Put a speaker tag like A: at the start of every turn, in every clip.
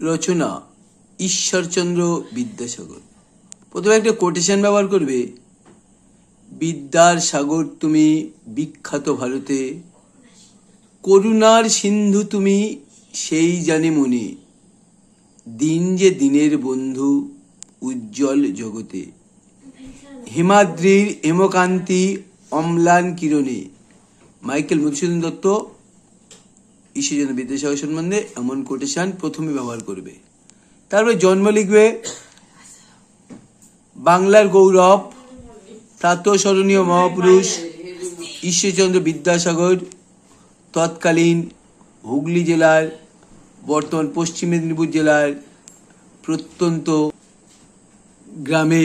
A: রচনা ঈশ্বরচন্দ্র বিদ্যাসাগর। প্রথমে একটা কোটেশন ব্যবহার করবে, বিদ্যার সাগর তুমি বিখ্যাত ভারতে, করুণার সিন্ধু তুমি সেই জানে মনে, দিন যে দিনের বন্ধু উজ্জ্বল জগতে। হিমাদ্রির হেমকান্তি অম্লান কিরণে। মাইকেল মধুসূদন দত্ত ঈশ্বরচন্দ্র বিদ্যাসাগর সম্বন্ধে এমন কোটেশন প্রথমে ব্যবহার করবে। তারপরে জন্ম লিখবে, বাংলার গৌরব প্রাতঃস্মরণীয় মহাপুরুষ, ঈশ্বরচন্দ্র বিদ্যাসাগর, তৎকালীন হুগলি জেলার, বর্তমান পশ্চিম মেদিনীপুর জেলার প্রত্যন্ত গ্রামে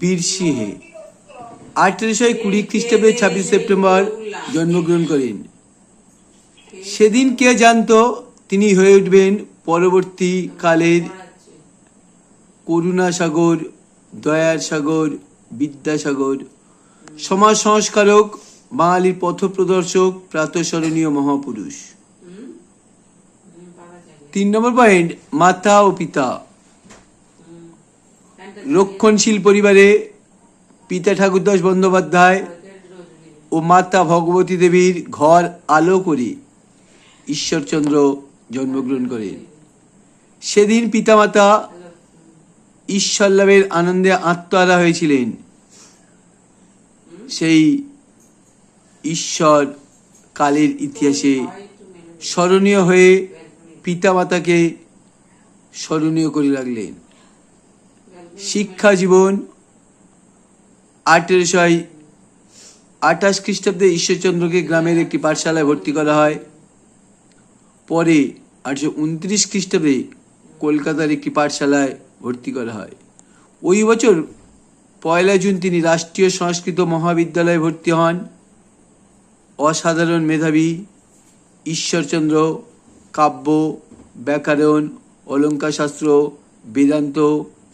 A: বীরসিংহে আঠেরোশো কুড়ি খ্রিস্টাব্দে ছাব্বিশ সেপ্টেম্বর জন্মগ্রহণ করেন। সেদিন কে জানতো তিনি হয়ে উঠবেন পরবর্তী কালের করুণা সাগর, দয়ার সাগর বিদ্যাসাগর সমাজ সংস্কারক, বাঙালির পথপ্রদর্শক প্রাতঃস্মরণীয় মহাপুরুষ। তিন নম্বর পয়েন্ট, মাতা ও পিতা। রক্ষণশীল পরিবারে পিতা ঠাকুরদাস বন্দ্যোপাধ্যায় ও মাতা ভগবতী দেবীর ঘর আলো করে। ঈশ্বরচন্দ্র জন্মগ্রহণ করেন সেদিন পিতামাতা ঈশ্বর লাভের আনন্দে আত্মহারা হয়েছিলেন। সেই ঈশ্বর কালের ইতিহাসে স্মরণীয় হয়ে পিতামাতাকে স্মরণীয় করে রাখলেন। শিক্ষা জীবন, আঠেরোশো আঠাশ খ্রিস্টাব্দে ঈশ্বরচন্দ্রকে গ্রামের একটি পাঠশালায় ভর্তি করা হয়। পরে আটশো উনত্রিশ খ্রিস্টাব্দে কলকাতার একটি পাঠশালায় ভর্তি করা হয়। ওই বছর পয়লা জুন তিনি রাষ্ট্রীয় সংস্কৃত মহাবিদ্যালয়ে ভর্তি হন। অসাধারণ মেধাবী ঈশ্বরচন্দ্র, কাব্য, ব্যাকরণ, অলঙ্কারশাস্ত্র, বেদান্ত,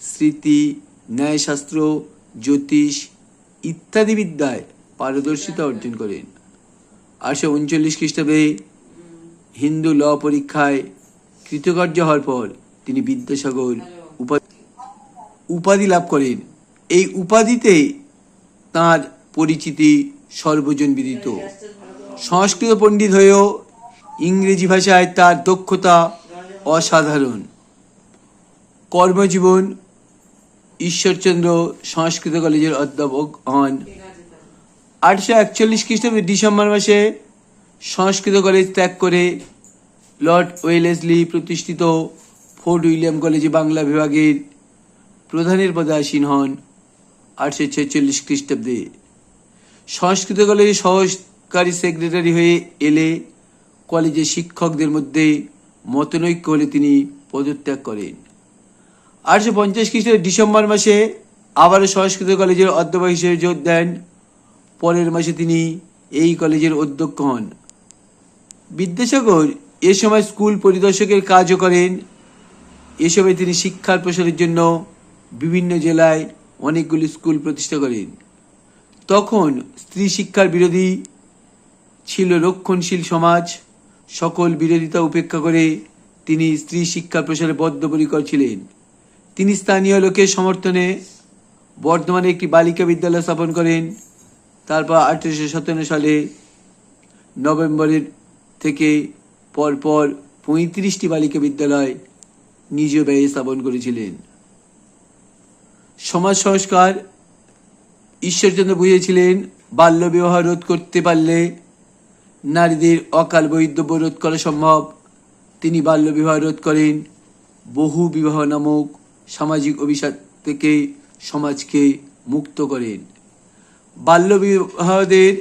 A: স্মৃতি, ন্যায়শাস্ত্র, জ্যোতিষ ইত্যাদি বিদ্যায় পারদর্শিতা অর্জন করেন। আটশো উনচল্লিশ খ্রিস্টাব্দে হিন্দু ল পরীক্ষায় কৃতকার্য হওয়ার পর তিনি বিদ্যাসাগর উপাধি উপাধি লাভ করেন। এই উপাধিতে তার পরিচিতি সর্বজন বিদিত। সংস্কৃত পণ্ডিত হয়েও ইংরেজি ভাষায় তার দক্ষতা অসাধারণ। কর্মজীবন ঈশ্বরচন্দ্র সংস্কৃত কলেজের অধ্যাপক হন। আটশো একচল্লিশ খ্রিস্টাব্দে ডিসেম্বর মাসে সংস্কৃত কলেজ ত্যাগ করে লর্ড ওয়েলেসলি প্রতিষ্ঠিত ফোর্ট উইলিয়াম কলেজে বাংলা বিভাগের প্রধানের পদে আসীন হন আটশো ছেচল্লিশ খ্রিস্টাব্দে। সংস্কৃত কলেজে সহকারী সেক্রেটারি হয়ে এলে কলেজের শিক্ষকদের মধ্যে মতনৈক্য হলে তিনি পদত্যাগ করেন। আটশো পঞ্চাশ খ্রিস্টাব্দে ডিসেম্বর মাসে আবারও সংস্কৃত কলেজের অধ্যাপক হিসেবে যোগ দেন। পরের মাসে তিনি এই কলেজের অধ্যক্ষ হন। বিদ্যাসাগর এ সময় স্কুল পরিদর্শকের কাজও করেন। এ সময় তিনি শিক্ষার প্রসারের জন্য বিভিন্ন জেলায় অনেকগুলি স্কুল প্রতিষ্ঠা করেন। তখন স্ত্রী শিক্ষার বিরোধী ছিল রক্ষণশীল সমাজ। সকল বিরোধিতা উপেক্ষা করে তিনি স্ত্রী শিক্ষা প্রসারে বদ্ধপরিকর ছিলেন। তিনি স্থানীয় লোকের সমর্থনে বর্ধমানে একটি বালিকা বিদ্যালয় স্থাপন করেন। তারপর আঠেরোশো সাতান্ন সালে নভেম্বরের থেকে পরপর পঁয়ত্রিশটি বালিকা বিদ্যালয় নিজ ব্যয়ে স্থাপন করেছিলেন। সমাজ সংস্কার ঈশ্বরচন্দ্র বুঝেছিলেন বাল্যবিবাহ রোধ করতে পারলে নারীদের অকাল বৈধব্য রোধ করা সম্ভব। তিনি বাল্যবিবাহ রোধ করেন, বহু বিবাহ নামক সামাজিক অভিশাপ থেকে সমাজকে মুক্ত করেন। বাল্যবিবাহদের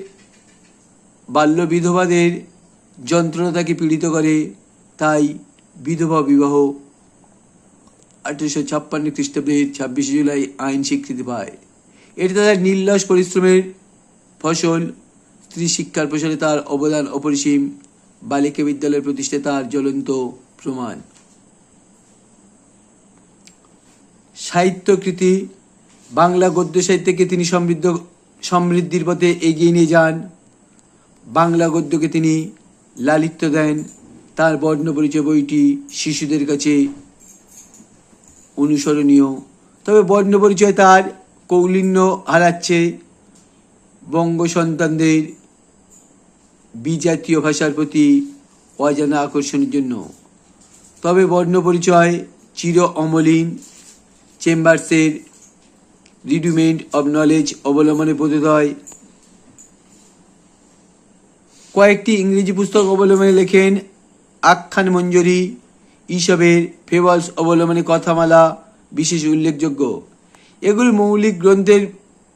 A: বাল্য বিধবাদের যন্ত্রণা তাকে পীড়িত করে, তাই বিধবা বিবাহ আঠেরোশো ছাপ্পান্ন খ্রিস্টাব্দের ছাব্বিশে জুলাই আইন স্বীকৃতি পায়। এটি তাদের নির্লস পরিশ্রমের ফসল। স্ত্রী শিক্ষার প্রসারে তার অবদান অপরিসীম। বালিকা বিদ্যালয়ের প্রতিষ্ঠায় তার জ্বলন্ত প্রমাণ। সাহিত্যকৃতি বাংলা গদ্য সাহিত্যকে তিনি সমৃদ্ধ, সমৃদ্ধির পথে এগিয়ে নিয়ে যান। বাংলা গদ্যকে তিনি লালিত্য দেন তার বর্ণ পরিচয় বইটি শিশুদের কাছে অনুসরণীয়। তবে বর্ণ পরিচয় তার কৌলিন্য হারাচ্ছে বঙ্গ সন্তানদের বিজাতীয় ভাষার প্রতি অজানা আকর্ষণের জন্য। তবে বর্ণ পরিচয় চির অমলিন, চেম্বার্সের রিডুমেন্ট অব নলেজ অবলম্বনে বোধোদয় কয়েকটি ইংরেজি পুস্তক অবলম্বনে লেখেন আখ্যান মঞ্জুরি ইসবের ফেবলস অবলম্বনে কথামালা বিশেষ উল্লেখযোগ্য। এগুলি মৌলিক গ্রন্থের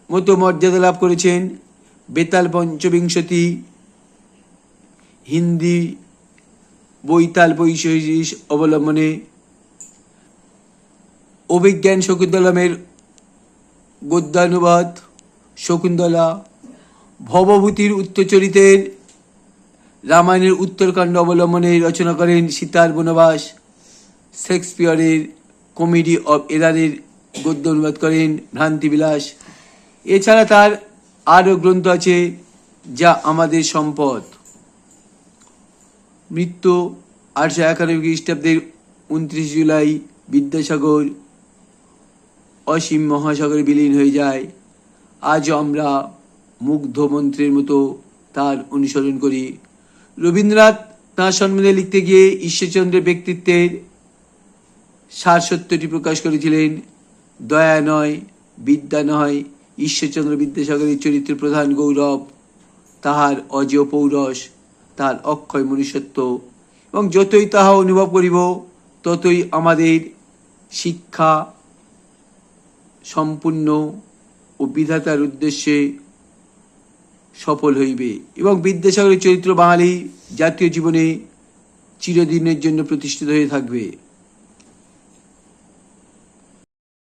A: মতো মর্যাদা লাভ করেছেন বেতাল পঞ্চবিংশতি, হিন্দি বৈতাল বৈশিষ অবলম্বনে, অভিজ্ঞান শকুন্তলমের গদ্যানুবাদ, শকুন্তলা, ভবভূতির উত্তরচরিতের রামায়ণের উত্তরকাণ্ড অবলম্বনে রচনা করেন সীতার বনবাস। শেক্সপিয়রের কমেডি অব এরারের গদ্য অনুবাদ করেন ভ্রান্তিবিলাস এছাড়া তার আরও গ্রন্থ আছে, যা আমাদের সম্পদ। মৃত্যু আটশো একানব্বই খ্রিস্টাব্দের উনত্রিশ জুলাই বিদ্যাসাগর অসীম মহাসাগরে বিলীন হয়ে যায়। আজও আমরা মুগ্ধ মন্ত্রের মতো তার অনুসরণ করি। রবীন্দ্রনাথ তাঁর সম্বন্ধে লিখতে গিয়ে ঈশ্বরচন্দ্রের ব্যক্তিত্বের সার সত্যটি প্রকাশ করেছিলেন। দয়া নয়, বিদ্যা নয়, ঈশ্বরচন্দ্র বিদ্যাসাগরের চরিত্র প্রধান গৌরব, তাহার অজেয় পৌরস, তাহার অক্ষয় মনুষ্যত্ব। এবং যতই তাহা অনুভব করিব, ততই আমাদের শিক্ষা সম্পূর্ণ ও বিধাতার উদ্দেশ্যে সফল হইবে। এবং বিদ্যাসাগরের চরিত্র বাঙালি জাতীয় জীবনে চিরদিনের জন্য প্রতিষ্ঠিত হয়ে থাকবে।